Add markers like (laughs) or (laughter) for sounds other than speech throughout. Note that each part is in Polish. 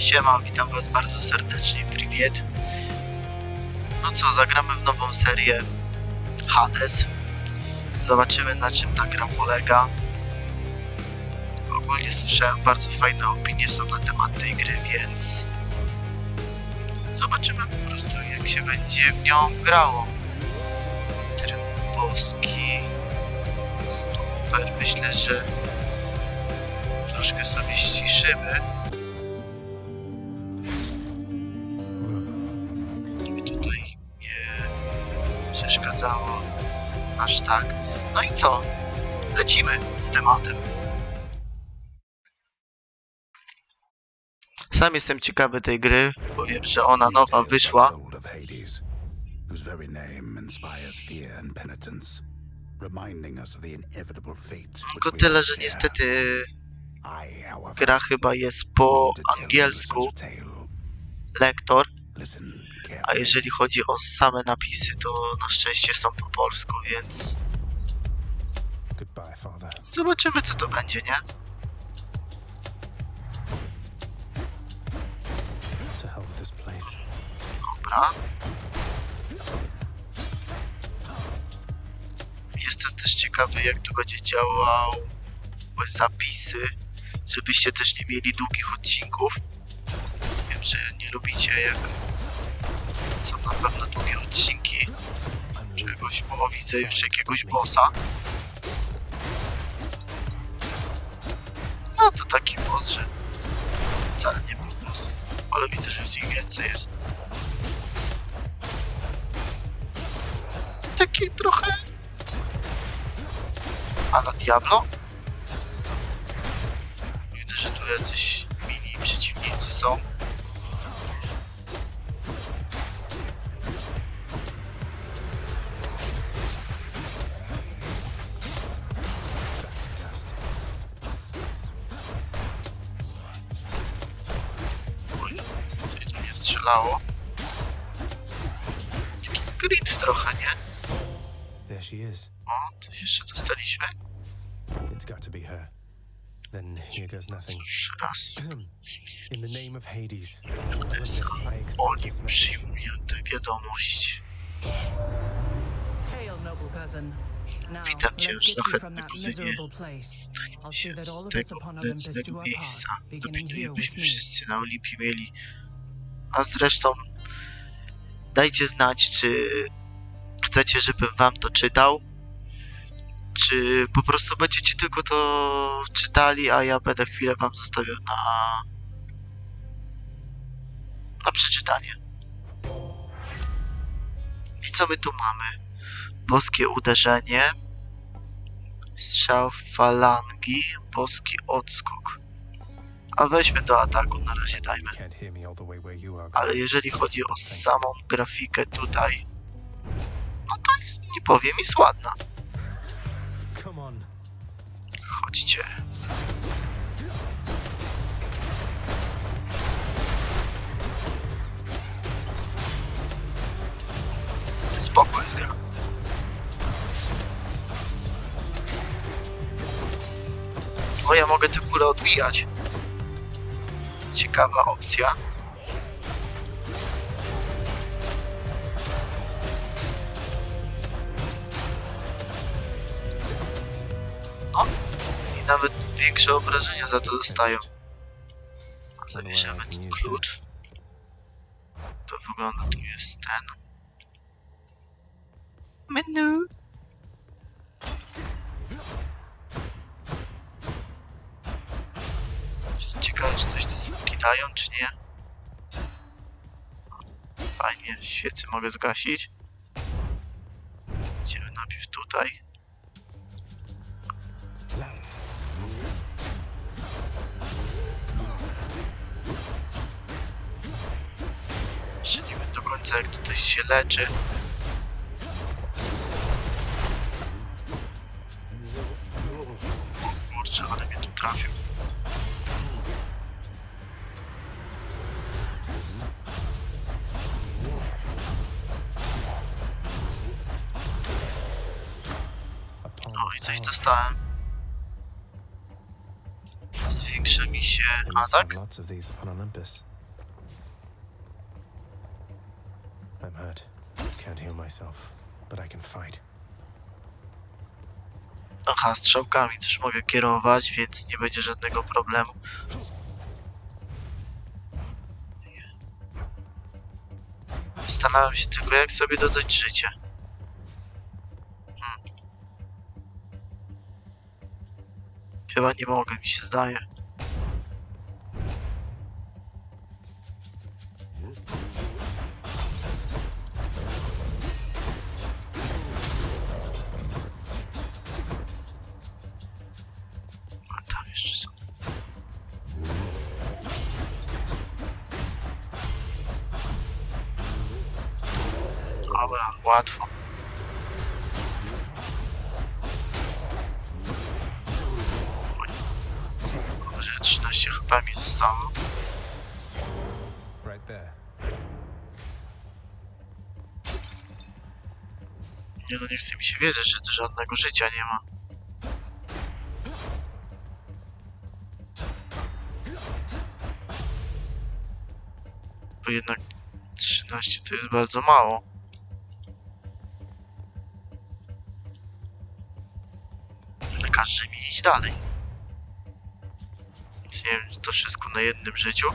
Siema, witam was bardzo serdecznie, priwiet. No co, zagramy w nową serię Hades. Zobaczymy na czym ta gra polega. Ogólnie słyszałem bardzo fajne opinie są na temat tej gry, więc zobaczymy po prostu jak się będzie w nią grało. Tryb boski. Super, myślę, że troszkę sobie ściszymy. Aż tak. No i co? Lecimy z tematem. Sam jestem ciekawy tej gry, bo wiem, że ona nowa wyszła. Whose very name inspires fear and penitence, reminding us of the inevitable fate. Tylko tyle, że niestety gra chyba jest po angielsku, lektor, a jeżeli chodzi o same napisy, to na szczęście są po polsku, więc zobaczymy co to będzie, nie? Dobra. Jestem też ciekawy, jak tu będzie działał zapisy, żebyście też nie mieli długich odcinków. Wiem, że nie lubicie, jak są na pewno długie odcinki. Czegoś, o, widzę już jakiegoś bossa. No to taki boss, że wcale nie był boss. Ale widzę, że już ich więcej jest. Taki trochę... A na Diablo? Widzę, że tu jacyś mini przeciwnicy są. Strzelało. Taki grid trochę, nie? There she is. O, coś jeszcze dostaliśmy. It's got to be her. Then here goes nothing. Cóż, raz. In the name of Hades, Oli przyjmuje tę wiadomość. Hail, noble cousin. Now, Witam cię, miserable place. I'll see that Z all of us tego nędznego miejsca dopilnujemy me. wszyscy na Olimpii mieli. A zresztą dajcie znać, czy chcecie, żebym wam to czytał, czy po prostu będziecie tylko to czytali, a ja będę chwilę wam zostawiał na na przeczytanie. I co my tu mamy? Boskie uderzenie, strzał falangi, boski odskok. A weźmy do ataku, na razie dajmy. Ale jeżeli chodzi o samą grafikę tutaj, no to nie powiem, jest ładna. Chodźcie. Spoko jest gra. O, ja mogę te kule odbijać. Ciekawa opcja. No, i nawet większe obrażenia za to dostają. A Zabierzemy ten klucz. To wygląda, tu jest ten. Menu. Jestem ciekawy, czy coś te słupki dają, czy nie. Fajnie, świecy mogę zgasić. Idziemy najpierw tutaj. Jeszcze nie wiem do końca, jak tutaj się leczy. A tak? Lots of these upon Olympus. I'm hurt. Can't heal myself, but I can fight. Aha, strzałkami też mogę kierować, więc nie będzie żadnego problemu. Zastanawiam się tylko, jak sobie dodać życie. Hmm. Chyba nie mogę, mi się zdaje. Dobra, łatwo. Może 13 HP mi zostało. Nie no, nie chce mi się wierzyć, że tu żadnego życia nie ma. Bo jednak 13 to jest bardzo mało. Dalej. Więc nie wiem, to wszystko na jednym życiu.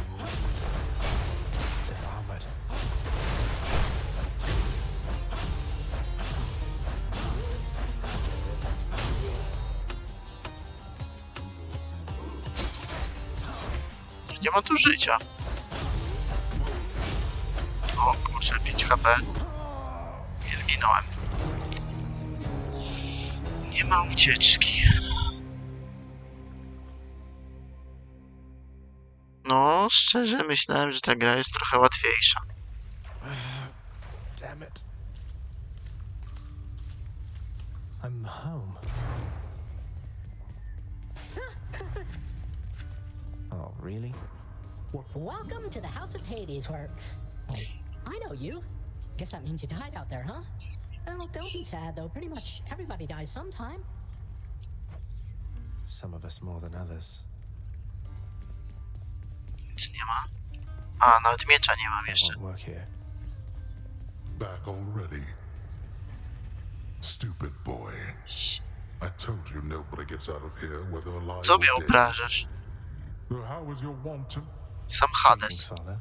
Nie ma tu życia. O kurczę, 5 HP. Nie zginąłem. Nie ma ucieczki. No, szczerze myślałem, że ta gra jest trochę łatwiejsza. Damn it. I'm home. Oh, really? Welcome to the House of Hades, where. I know you. Guess that means you died out there, huh? Well, don't be sad, though. Pretty much everybody dies sometime. Some of us more than others. Nic nie ma. A, nawet miecza nie mam jeszcze. won't work here. Back already? Stupid boy. I told you nobody gets out of here, whether alive Co or mnie dead. obrażasz? So how is your wanton? Sam Greetings, Hades. Father.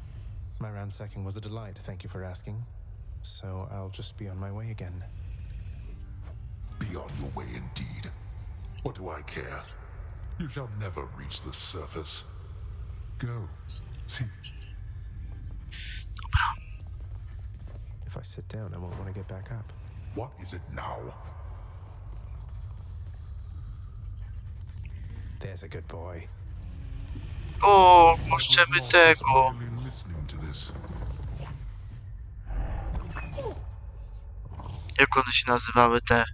My ransacking was a delight, thank you for asking. So I'll just be on my way again. Be on your way indeed. What do I care? You shall never reach the surface. Go. See, If I sit down, I won't want to get back up. what is it now? There's a good boy. O, Not tego. really listening to this. Jak one się nazywały te?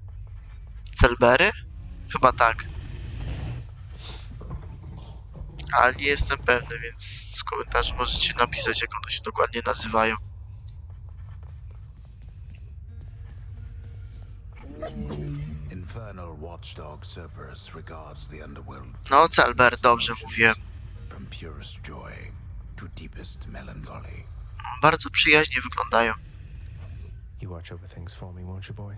Celbery? Chyba tak. Ale nie jestem pewny, więc w komentarzu możecie napisać, jak one się dokładnie nazywają. Infernal watchdog Cerberus regards the underworld No, Celber, dobrze mówiłem. from purest joy to deepest melancholy. Bardzo przyjaźnie wyglądają. You watch over things for me, won't you, boy?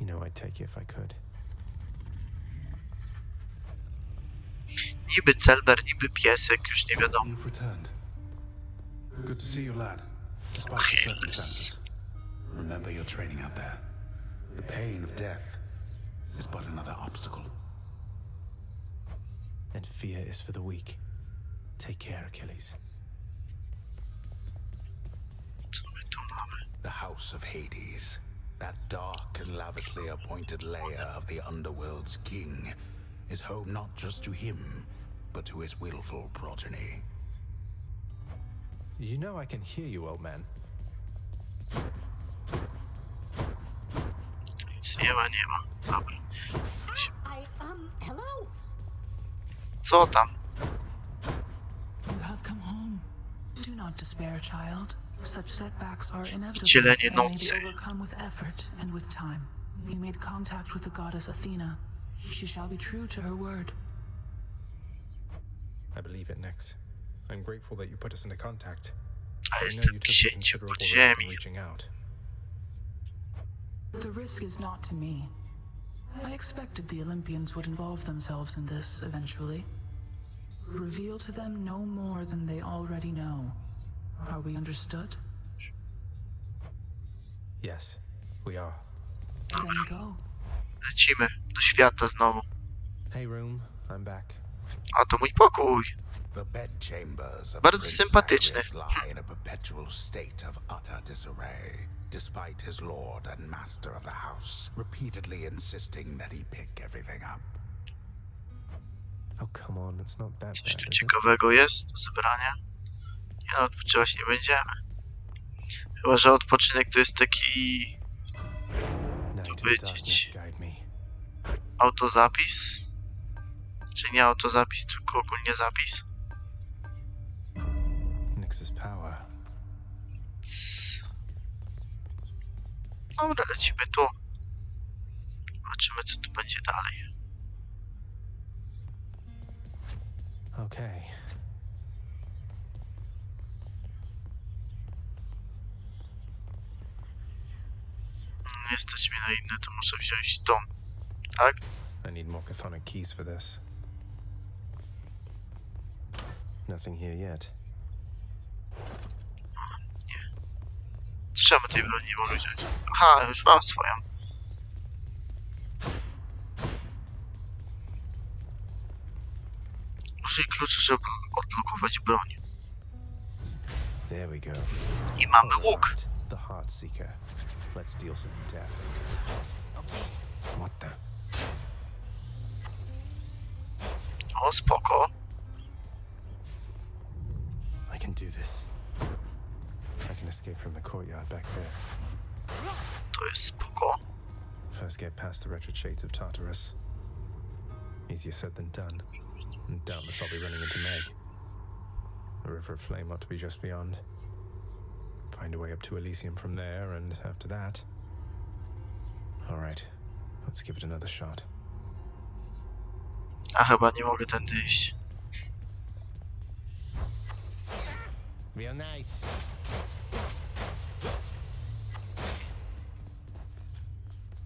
You know I'd take you if I could. Niby Celber, niby piesek, już nie wiadomo. Achilles. Remember your training out there. The pain of death is but another obstacle. And fear is for the weak. Take care, Achilles. The House of Hades, that dark and lavishly appointed lair of the underworld's king, is home not just to him, but to his willful progeny. You know I can hear you, old man. Nic nie ma, nie ma. Dobra. I, um, hello? Co tam? You have come home. Do not despair, child. Such setbacks are inevitable Wcielenie and may be overcome with effort and with time. We made contact with the goddess Athena. She shall be true to her word. I believe it, Nex. I'm grateful that you put us into contact. I know you took a księciem considerable risk in reaching out. The risk is not to me. I expected the Olympians would involve themselves in this eventually. Reveal to them no more than they already know. Are we understood? Yes, we are. Then go. Lecimy do świata znowu. Hey, room, I'm back. A to mój pokój. Bardzo sympatyczny. Despite his lord and master of the house repeatedly insisting that he pick everything up. Oh, come on, it's not that Coś tu ciekawego jest do zebrania? Nie no, odpoczywać nie będziemy. Chyba, że odpoczynek to jest taki Night and powiedzieć. autozapis. Czy nie autozapis, tylko ogólnie zapis. Nyx's power. Dobra, lecimy tu. Zobaczymy, co tu będzie dalej. Okay. Nie stać mnie na inne, to muszę wziąć dom. Tak? I need more keys for this. Nothing here yet. Czemu tej broni nie mogę wziąć? Aha, już mam swoją. Użyj kluczy, żeby odblokować broń. There we go. I mamy łuk. The Heartseeker. Let's deal some death. What the? O, spoko. I can do this. I can escape from the courtyard back there. To jest spoko. First get past the wretched shades of Tartarus. Easier said than done. And doubtless I'll be running into Meg. The River of Flame ought to be just beyond. Find a way up to Elysium from there, and after that. Alright, let's give it another shot. Ah, a chyba nie mogę tędy iść. Real nice.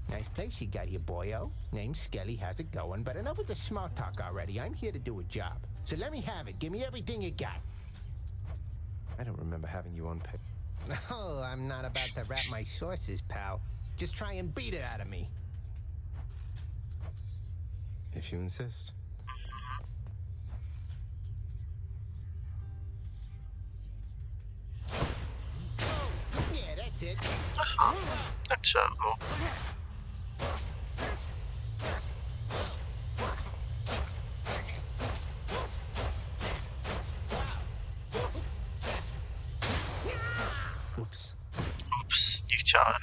Nice place you got here, boyo. Name's Skelly. How's it going? But enough with the small talk already. I'm here to do a job. So let me have it. Give me everything you got. I don't remember having you on pay. (laughs) Oh, I'm not about to wrap my sources, pal. Just try and beat it out of me. If you insist. Tak trzeba było. Oops. Ups, nie chciałem.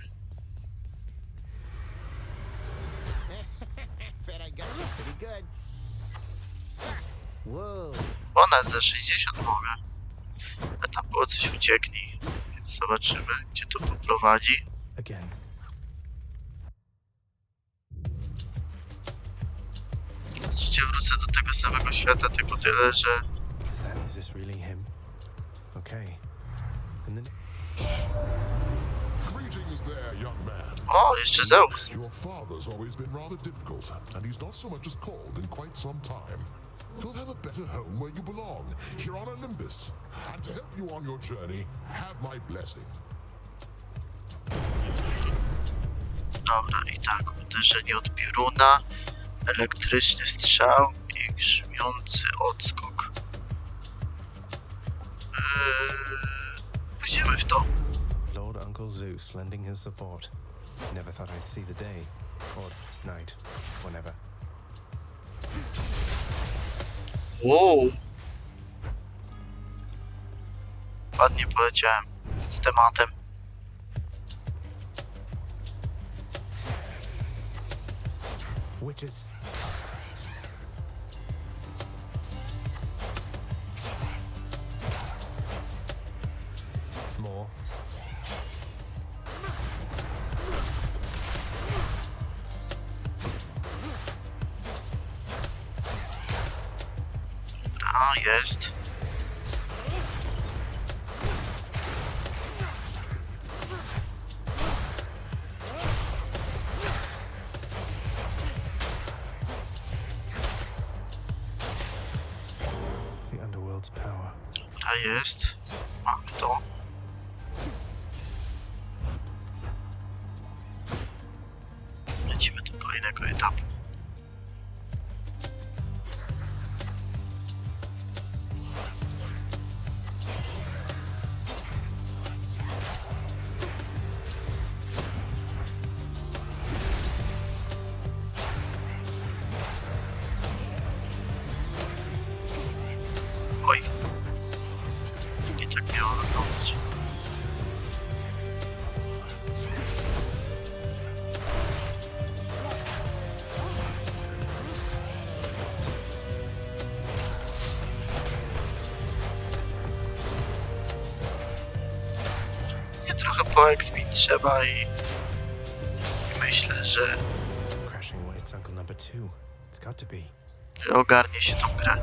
Ponad za 60 mogę. A tam było coś ucieknij. Więc zobaczymy, gdzie to poprowadzi. Again. Oczywiście wrócę do tego samego świata, tylko tyle, że Is that, is this really him? Okay. And then. Greetings there, young man. O, jeszcze Zeus. Your father's always been rather difficult, and he's not so much as called in quite some time. You'll have a better home where you belong, here on Olympus. And to help you on your journey, have my blessing. Dobra, i tak, uderzenie od pioruna, elektryczny strzał i grzmiący odskok. Eee, pójdziemy w to. Lord Uncle Zeus lending his support. Never thought I'd see the day. Or night. Whenever. Wow. Ładnie poleciałem z tematem. Witches! More. A, jest. Jest. Trochę poexpić trzeba i, i myślę, że ogarnie się tą grę.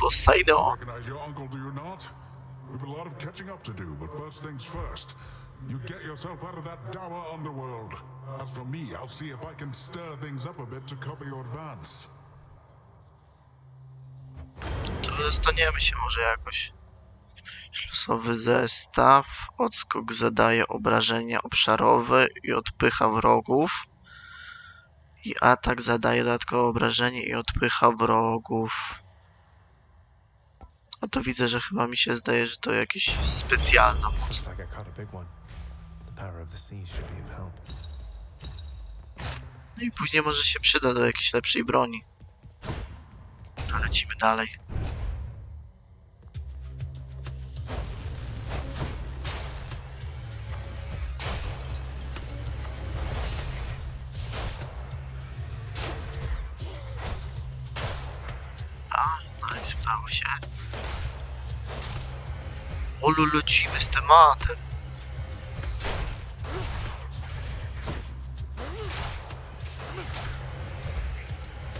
Poseidon. We've a lot of catching up to do, but first things first. You get yourself out of that dour underworld. As for me, I'll see if I can stir things up a bit to cover your advance. To zostaniemy się może jakoś. Losowy zestaw. Odskok zadaje obrażenia obszarowe i odpycha wrogów. I atak zadaje dodatkowe obrażenie i odpycha wrogów. A to widzę, że chyba mi się zdaje, że to jakieś specjalna moc. No i później może się przyda do jakiejś lepszej broni. A lecimy dalej. Olu, lecimy z tematem.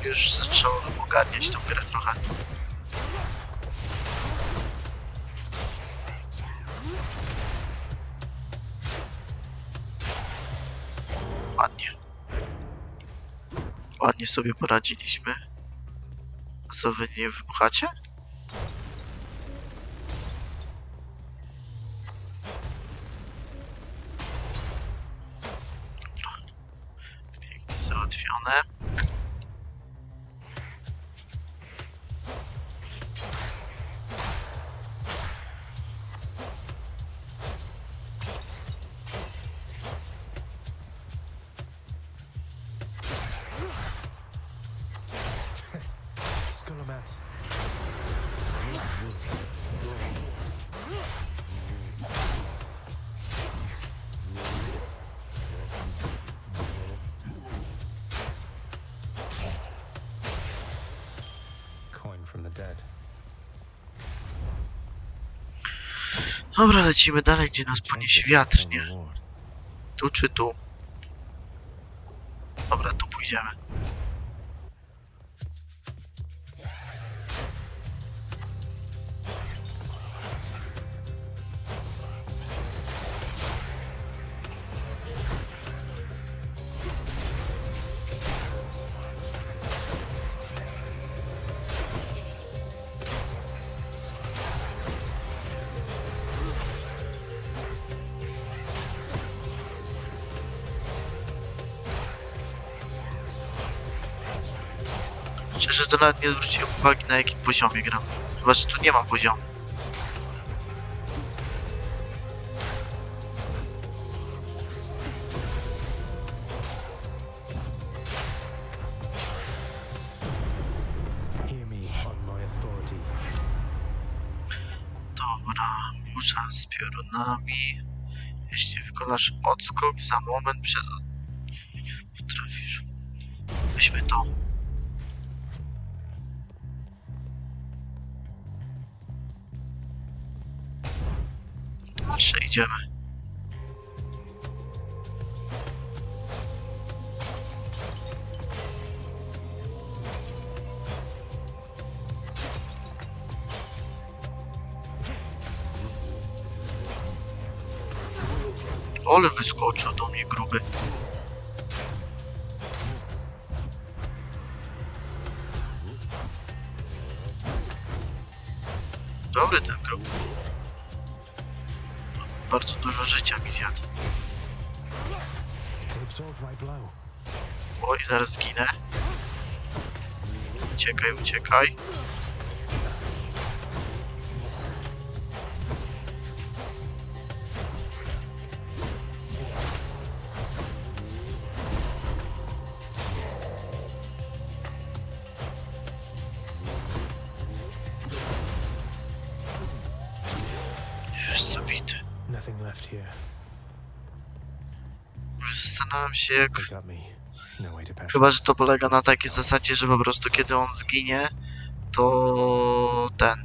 Już zacząłem ogarniać tą grę trochę. Ładnie. Ładnie sobie poradziliśmy. A co wy nie wybuchacie? Dobra, lecimy dalej, gdzie nas poniesie wiatr, nie? Tu czy tu? Dobra, tu pójdziemy. Szczerze to nawet nie zwróciłem uwagi na jakim poziomie gram. Chyba, że tu nie ma poziomu. Dobra, burza z piorunami. Jeśli wykonasz odskok za moment przed... Ole wyskoczył do mnie gruby. Dobry ten grób. Bardzo dużo życia mi zjadł. Oj, zaraz zginę. Uciekaj, uciekaj. Nothing left here. Zastanawiam się jak They got me. No way to pass. Chyba, że to polega na takiej zasadzie, że po prostu kiedy on zginie, to ten.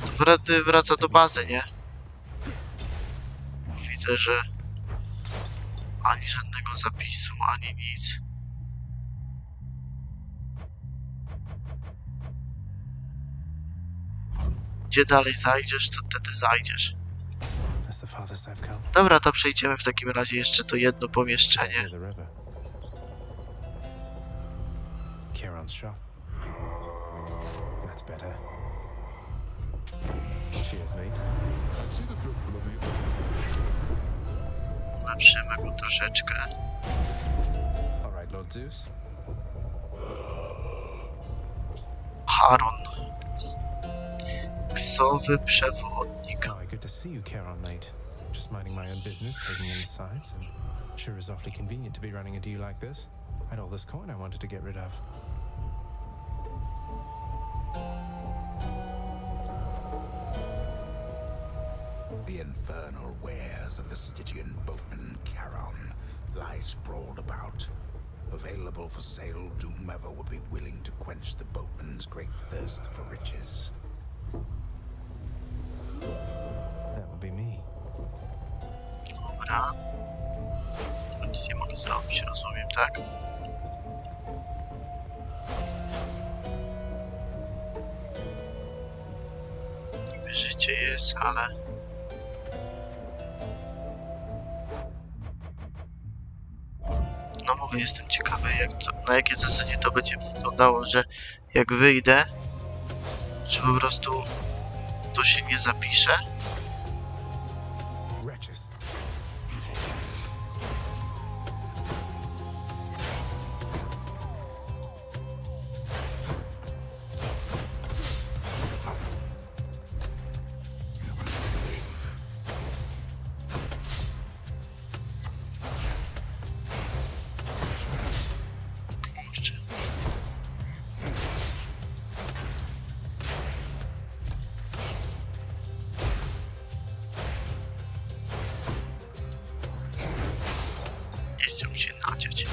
To wtedy wraca do bazy, nie? Widzę, że ani żadnego zapisu, ani nic. Gdzie dalej zajdziesz, to wtedy zajdziesz. That's the farthest I've come. Dobra, to przejdziemy w takim razie jeszcze to jedno pomieszczenie. the river. Kieran's shop. That's better. Cheers, mate. Ulepszymy go troszeczkę. All right, Lord Zeus. Haron. Ksowy przewodnik. To see you, Charon, mate. Just minding my own business, taking in the sights, and sure is awfully convenient to be running a deal like this. I had all this coin I wanted to get rid of. The infernal wares of the Stygian boatman Charon lie sprawled about. Available for sale to whomever would be willing to quench the boatman's great thirst for riches. Dobra. Nic nie mogę zrobić, rozumiem, tak? Niby życie jest, ale... No mówię, jestem ciekawy, jak to, na jakiej zasadzie to będzie wyglądało, że jak wyjdę, czy po prostu to się nie zapisze, Nie mi się nadziać.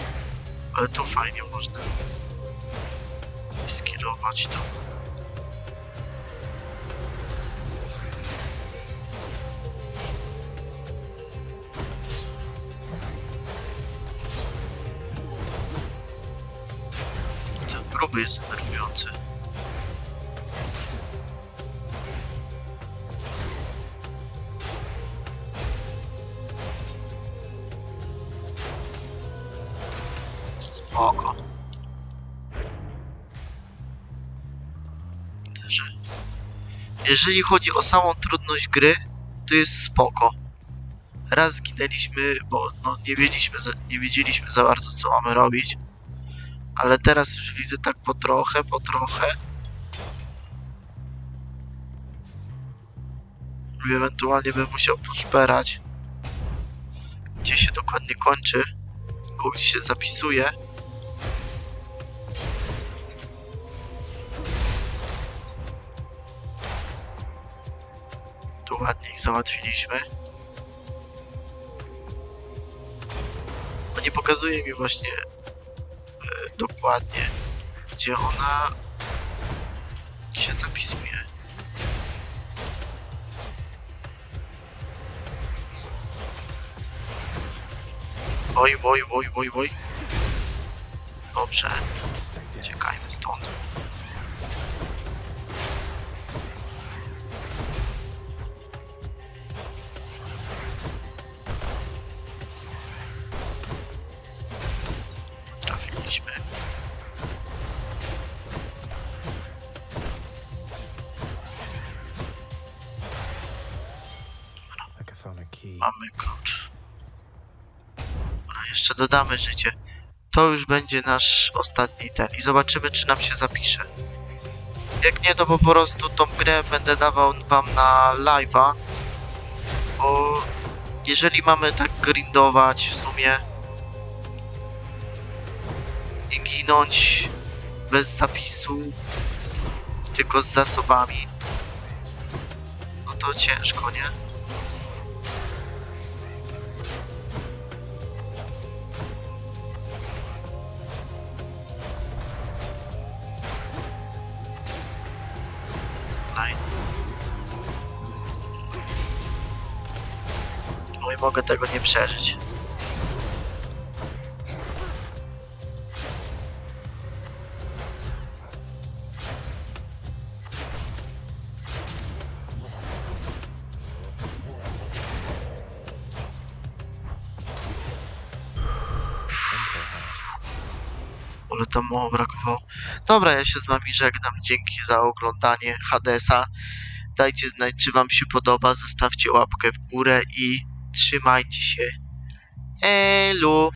Ale to fajnie można skillować to. Ten gruby jest Jeżeli chodzi o samą trudność gry, to jest spoko. Raz zginęliśmy, bo no, nie, wiedzieliśmy, za- nie wiedzieliśmy za bardzo co mamy robić. Ale teraz już widzę tak po trochę, po trochę. I Ewentualnie bym musiał poszperać. Gdzie się dokładnie kończy. Bo gdzie się zapisuje. Ładnie ich załatwiliśmy. No nie pokazuje mi właśnie e, dokładnie, gdzie ona się zapisuje. Oj, oj, oj, oj, oj. Dobrze, uciekajmy stąd. Jeszcze dodamy życie. To już będzie nasz ostatni ten i zobaczymy czy nam się zapisze. Jak nie to po prostu tą grę będę dawał wam na live'a. Bo jeżeli mamy tak grindować w sumie i ginąć bez zapisu, tylko z zasobami, no to ciężko, nie? Mogę tego nie przeżyć. Ale tam brakowało. Dobra, ja się z wami żegnam. Dzięki za oglądanie Hadesa. Dajcie znać, czy wam się podoba. Zostawcie łapkę w górę i trzymajcie się. Elu!